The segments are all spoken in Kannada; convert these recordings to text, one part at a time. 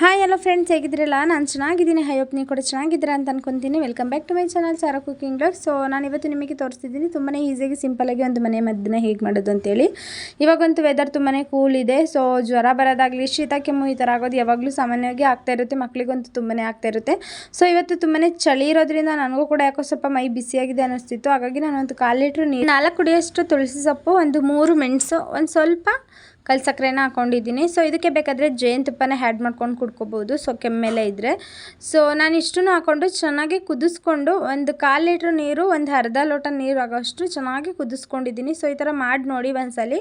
ಹಾಯ್ ಎಲ್ಲ ಫ್ರೆಂಡ್ಸ್ ಹೇಗಿದ್ರಲ್ಲ ನಾನು ಚೆನ್ನಾಗಿದ್ದೀನಿ. ಹೈ ನೀವು ಕೂಡ ಚೆನ್ನಾಗಿದ್ದೀರಾ ಅಂತ ಅನ್ಕೊತೀನಿ. Welcome back to my channel Sara cooking vlog so ನಾನು ಇವತ್ತು ನಿಮಗೆ ತೋರಿಸ್ತಿದ್ದೀನಿ ತುಂಬಾ ಈಸಿಯಾಗಿ ಸಿಂಪಲಾಗಿ ಒಂದು ಮನೆ ಮದ್ದನ್ನ ಹೇಗೆ ಮಾಡೋದು ಅಂತೇಳಿ. ಇವಾಗಂತೂ ವೆದರ್ ತುಂಬಾ ಕೂಲ್ ಇದೆ. ಸೊ ಜ್ವರ ಬರೋದಾಗಲಿ, ಶೀತ, ಕೆಮ್ಮು ಈ ಥರ ಆಗೋದು ಯಾವಾಗಲೂ ಸಾಮಾನ್ಯವಾಗಿ ಆಗ್ತಾ ಇರುತ್ತೆ. ಮಕ್ಕಳಿಗಂತೂ ತುಂಬಾ ಆಗ್ತಾ ಇರುತ್ತೆ. ಸೊ ಇವತ್ತು ತುಂಬಾ ಚಳಿ ಇರೋದ್ರಿಂದ ನನಗೂ ಕೂಡ ಯಾಕೋ ಸ್ವಲ್ಪ ಮೈ ಬಿಸಿಯಾಗಿದೆ ಅನ್ನಿಸ್ತಿತ್ತು. ಹಾಗಾಗಿ ನಾನು ಒಂದು ಕಾಲು ಲೀಟ್ರ್ ನೀರು ನಾಲ್ಕು ಕುಡಿಯೋಷ್ಟು ತುಳಸಿ ಸೊಪ್ಪು, ಒಂದು ಮೂರು ಮೆಣಸು, ಒಂದು ಸ್ವಲ್ಪ ಕಲ್ ಸಕ್ಕರೆನ ಹಾಕೊಂಡಿದ್ದೀನಿ. ಸೊ ಇದಕ್ಕೆ ಬೇಕಾದರೆ ಜೇನುತುಪ್ಪನ ಹ್ಯಾಡ್ ಮಾಡ್ಕೊಂಡು ಕುಡ್ಕೋಬೋದು. ಸೊ ಕೆಮ್ಮೆಲೆ ಇದ್ದರೆ ಸೊ ನಾನು ಇಷ್ಟನ್ನು ಹಾಕ್ಕೊಂಡು ಚೆನ್ನಾಗಿ ಕುದಿಸ್ಕೊಂಡು ಒಂದು ಕಾಲು ಲೀಟ್ರ್ ನೀರು, ಒಂದು ಅರ್ಧ ಲೋಟ ನೀರು ಆಗೋಷ್ಟು ಚೆನ್ನಾಗಿ ಕುದಿಸ್ಕೊಂಡಿದ್ದೀನಿ. ಸೊ ಈ ಥರ ಮಾಡಿ ನೋಡಿ ಒಂದ್ಸಲಿ.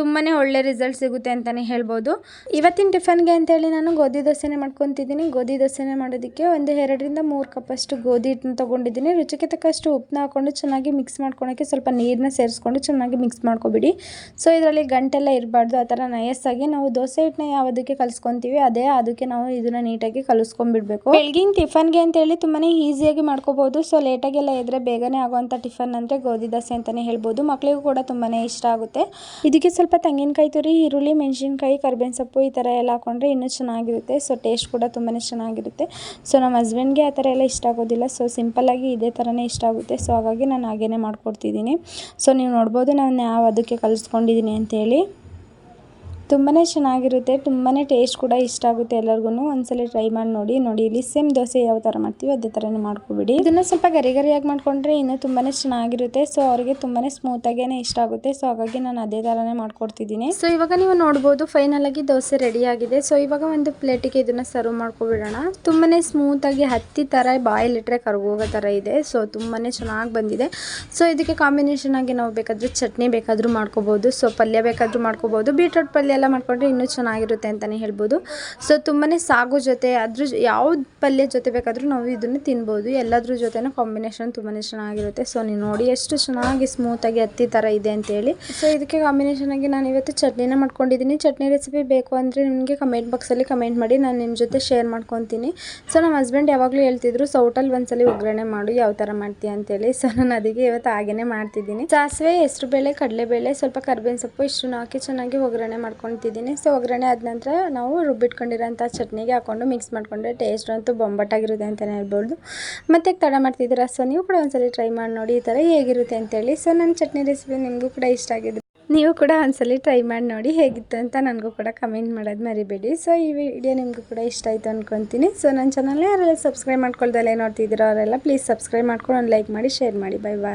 ತುಂಬಾ ಒಳ್ಳೆ ರಿಸಲ್ಟ್ ಸಿಗುತ್ತೆ ಅಂತಲೇ ಹೇಳ್ಬೋದು. ಇವತ್ತಿನ ಟಿಫನ್ಗೆ ಅಂತೇಳಿ ನಾನು ಗೋಧಿ ದೋಸೆನೇ ಮಾಡ್ಕೊತಿದ್ದೀನಿ. ಗೋಧಿ ದೋಸೆನೇ ಮಾಡೋದಕ್ಕೆ ಒಂದು ಎರಡರಿಂದ ಮೂರು ಕಪ್ಪಷ್ಟು ಗೋಧಿ ಹಿಟ್ಟನ್ನ ತೊಗೊಂಡಿದ್ದೀನಿ. ರುಚಿಗೆ ತಕ್ಕಷ್ಟು ಉಪ್ಪನ್ನ ಹಾಕ್ಕೊಂಡು ಚೆನ್ನಾಗಿ ಮಿಕ್ಸ್ ಮಾಡ್ಕೊಳಕ್ಕೆ ಸ್ವಲ್ಪ ನೀರನ್ನ ಸೇರಿಸ್ಕೊಂಡು ಚೆನ್ನಾಗಿ ಮಿಕ್ಸ್ ಮಾಡ್ಕೊಬಿಡಿ. ಸೊ ಇದರಲ್ಲಿ ಗಂಟೆಲ್ಲ ಇರಬಾರ್ದು. ಥರ ನಯಸ್ಸಾಗಿ ನಾವು ದೋಸೆ ಹಿಟ್ಟನ್ನ ಯಾವುದಕ್ಕೆ ಕಲಿಸ್ಕೊತೀವಿ, ಅದೇ ಅದಕ್ಕೆ ನಾವು ಇದನ್ನ ನೀಟಾಗಿ ಕಲಿಸ್ಕೊಂಡ್ಬಿಡ್ಬೇಕು. ಬೆಳಗಿನ ಟಿಫನ್ಗೆ ಅಂತೇಳಿ ತುಂಬಾ ಈಸಿಯಾಗಿ ಮಾಡ್ಕೋಬೋದು ಸೊ ಲೇಟಾಗೆಲ್ಲ ಇದ್ರೆ ಬೇಗನೆ ಆಗುವಂಥ ಟಿಫನ್ ಅಂದರೆ ಗೋಧಿ ದೋಸೆ ಅಂತಲೇ ಹೇಳ್ಬೋದು. ಮಕ್ಕಳಿಗೂ ಕೂಡ ತುಂಬಾ ಇಷ್ಟ ಆಗುತ್ತೆ. ಇದಕ್ಕೆ ಸ್ವಲ್ಪ ತೆಂಗಿನಕಾಯಿ ತುರಿ, ಈರುಳ್ಳಿ, ಮೆಣಸಿನ್ಕಾಯಿ ಕರ್ಬೇವಿನ ಸೊಪ್ಪು ಈ ಥರ ಎಲ್ಲ ಹಾಕೊಂಡ್ರೆ ಇನ್ನೂ ಚೆನ್ನಾಗಿರುತ್ತೆ ಸೊ ಟೇಸ್ಟ್ ಕೂಡ ತುಂಬಾ ಚೆನ್ನಾಗಿರುತ್ತೆ. ಸೊ ನಮ್ಮ ಹಸ್ಬೆಂಡ್ಗೆ ಆ ಥರ ಎಲ್ಲ ಇಷ್ಟ ಆಗೋದಿಲ್ಲ ಸೊ ಸಿಂಪಲ್ಲಾಗಿ ಇದೇ ಥರನೇ ಇಷ್ಟ ಆಗುತ್ತೆ ಸೊ ಹಾಗಾಗಿ ನಾನು ಹಾಗೇನೆ ಮಾಡ್ಕೊಡ್ತಿದ್ದೀನಿ. ಸೊ ನೀವು ನೋಡ್ಬೋದು ನಾನು ಯಾವ ಅದಕ್ಕೆ ಕಲಿಸ್ಕೊಂಡಿದ್ದೀನಿ ಅಂತೇಳಿ. ತುಂಬಾ ಚೆನ್ನಾಗಿರುತ್ತೆ ತುಂಬಾ ಟೇಸ್ಟ್ ಕೂಡ ಇಷ್ಟ ಆಗುತ್ತೆ ಎಲ್ಲರಿಗೂ ಒಂದ್ಸಲ ಟ್ರೈ ಮಾಡಿ ನೋಡಿ ನೋಡಿ ಇಲ್ಲಿ ಸೇಮ್ ದೋಸೆ ಯಾವ ಥರ ಮಾಡ್ತೀವಿ ಅದೇ ಥರನೇ ಮಾಡ್ಕೊಬಿಡಿ. ಇದನ್ನು ಸ್ವಲ್ಪ ಗರಿ ಗರಿಯಾಗಿ ಮಾಡ್ಕೊಂಡ್ರೆ ಇನ್ನೂ ತುಂಬಾ ಚೆನ್ನಾಗಿರುತ್ತೆ. ಸೊ ಅವರಿಗೆ ತುಂಬಾ ಸ್ಮೂತಾಗೇ ಇಷ್ಟ ಆಗುತ್ತೆ. ಸೊ ಹಾಗಾಗಿ ನಾನು ಅದೇ ಥರನೇ ಮಾಡ್ಕೊಡ್ತಿದ್ದೀನಿ. ಸೊ ಇವಾಗ ನೀವು ನೋಡ್ಬೋದು ಫೈನಲ್ ಆಗಿ ದೋಸೆ ರೆಡಿ ಆಗಿದೆ. ಸೊ ಇವಾಗ ಒಂದು ಪ್ಲೇಟಿಗೆ ಇದನ್ನ ಸರ್ವ್ ಮಾಡ್ಕೊಬಿಡೋಣ. ತುಂಬಾ ಸ್ಮೂತಾಗಿ ಹತ್ತಿ ಥರ ಬಾಯಲ್ಲಿಟ್ಟರೆ ಕರ್ಗೋಗೋ ಥರ ಇದೆ. ಸೊ ತುಂಬಾ ಚೆನ್ನಾಗಿ ಬಂದಿದೆ. ಸೊ ಇದಕ್ಕೆ ಕಾಂಬಿನೇಷನ್ ಆಗಿ ನಾವು ಬೇಕಾದರೆ ಚಟ್ನಿ ಬೇಕಾದರೂ ಮಾಡ್ಕೋಬೋದು. ಸೊ ಪಲ್ಯ ಬೇಕಾದರೂ ಮಾಡ್ಕೋಬೋದು. ಬೀಟ್ರೋಟ್ ಪಲ್ಯ ಎಲ್ಲ ಮಾಡ್ಕೊಂಡ್ರೆ ಇನ್ನೂ ಚೆನ್ನಾಗಿರುತ್ತೆ ಅಂತಲೇ ಹೇಳ್ಬೋದು. ಸೊ ತುಂಬಾ ಸಾಗು ಜೊತೆ, ಅದ್ರ ಯಾವ್ದು ಪಲ್ಯ ಜೊತೆ ಬೇಕಾದರೂ ನಾವು ಇದನ್ನು ತಿನ್ಬೋದು. ಎಲ್ಲದ್ರ ಜೊತೆನೂ ಕಾಂಬಿನೇಷನ್ ತುಂಬಾ ಚೆನ್ನಾಗಿರುತ್ತೆ. ಸೊ ನೀವು ನೋಡಿ ಎಷ್ಟು ಚೆನ್ನಾಗಿ ಸ್ಮೂತಾಗಿ ಹತ್ತಿ ಥರ ಇದೆ ಅಂತೇಳಿ. ಸೊ ಇದಕ್ಕೆ ಕಾಂಬಿನೇಷನ್ ಆಗಿ ನಾನು ಇವತ್ತು ಚಟ್ನಿನ ಮಾಡ್ಕೊಂಡಿದ್ದೀನಿ. ಚಟ್ನಿ ರೆಸಿಪಿ ಬೇಕು ಅಂದರೆ ನಿಮಗೆ ಕಮೆಂಟ್ ಬಾಕ್ಸಲ್ಲಿ ಕಮೆಂಟ್ ಮಾಡಿ, ನಾನು ನಿಮ್ಮ ಜೊತೆ ಶೇರ್ ಮಾಡ್ಕೊತೀನಿ. ಸೊ ನಮ್ಮ ಹಸ್ಬೆಂಡ್ ಯಾವಾಗಲೂ ಹೇಳ್ತಿದ್ರು ಸೌಟಲ್ಲಿ ಒಂದ್ಸಲಿ ಒಗ್ಗರಣೆ ಮಾಡು, ಯಾವ ಥರ ಮಾಡ್ತೀಯ? ಅಂತೇಳಿ. ಸೊ ನಾನು ಅದಕ್ಕೆ ಇವತ್ತು ಹಾಗೆಯೇ ಮಾಡ್ತಿದ್ದೀನಿ. ಸಾಸಿವೆ ಹೆಸರು ಬೇಳೆ ಕಡಲೆಬೇಳೆ, ಸ್ವಲ್ಪ ಕರ್ಬೇವಿನ ಸೊಪ್ಪು ಇಷ್ಟು ಹಾಕಿ ಚೆನ್ನಾಗಿ ಒಗ್ಗರಣೆ ಮಾಡ್ಕೊಂಡು ಹಾಕ್ಕೊತಿದ್ದೀನಿ ಸೊ ಒಗ್ಗರಣೆ ಆದ ನಂತರ ನಾವು ರುಬ್ಬಿಟ್ಕೊಂಡಿರೋಂಥ ಚಟ್ನಿಗೆ ಹಾಕೊಂಡು ಮಿಕ್ಸ್ ಮಾಡಿಕೊಂಡ್ರೆ ಟೇಸ್ಟ್ ಅಂತೂ ಬೊಂಬಟ್ಟಾಗಿರುತ್ತೆ ಅಂತಲೇ ಹೇಳ್ಬೋದು. ಮತ್ತೆ ತಡ ಮಾಡ್ತಿದ್ದೀರಾ? ಸೊ ನೀವು ಕೂಡ ಒಂದ್ಸಲ ಟ್ರೈ ಮಾಡಿ ನೋಡಿ ಈ ಥರ ಹೇಗಿರುತ್ತೆ ಅಂತೇಳಿ. ಸೊ ನನ್ನ ಚಟ್ನಿ ರೆಸಿಪಿ ನಿಮಗೂ ಕೂಡ ಇಷ್ಟ ಆಗಿದೆ ನೀವು ಕೂಡ ಒಂದ್ಸಲಿ ಟ್ರೈ ಮಾಡಿ ನೋಡಿ ಹೇಗಿತ್ತು ಅಂತ ನನಗೂ ಕೂಡ ಕಮೆಂಟ್ ಮಾಡೋದು ಮರಿಬೇಡಿ. ಸೊ ಈ ವಿಡಿಯೋ ನಿಮಗೂ ಕೂಡ ಇಷ್ಟ ಆಯಿತು ಅಂದ್ಕೊತೀನಿ ಸೊ ನನ್ನ ಚಾನಲ್ ಯಾರೆಲ್ಲ ಸಬ್ಸ್ಕ್ರೈಬ್ ಮಾಡ್ಕೊಳ್ದಲ್ಲೇ ನೋಡ್ತಿದ್ದೀರೋ ಅವರೆಲ್ಲ ಪ್ಲೀಸ್ ಸಬ್ಸ್ಕ್ರೈಬ್ ಮಾಡ್ಕೊಂಡು ಒಂದು ಲೈಕ್ ಮಾಡಿ ಶೇರ್ ಮಾಡಿ. Bye bye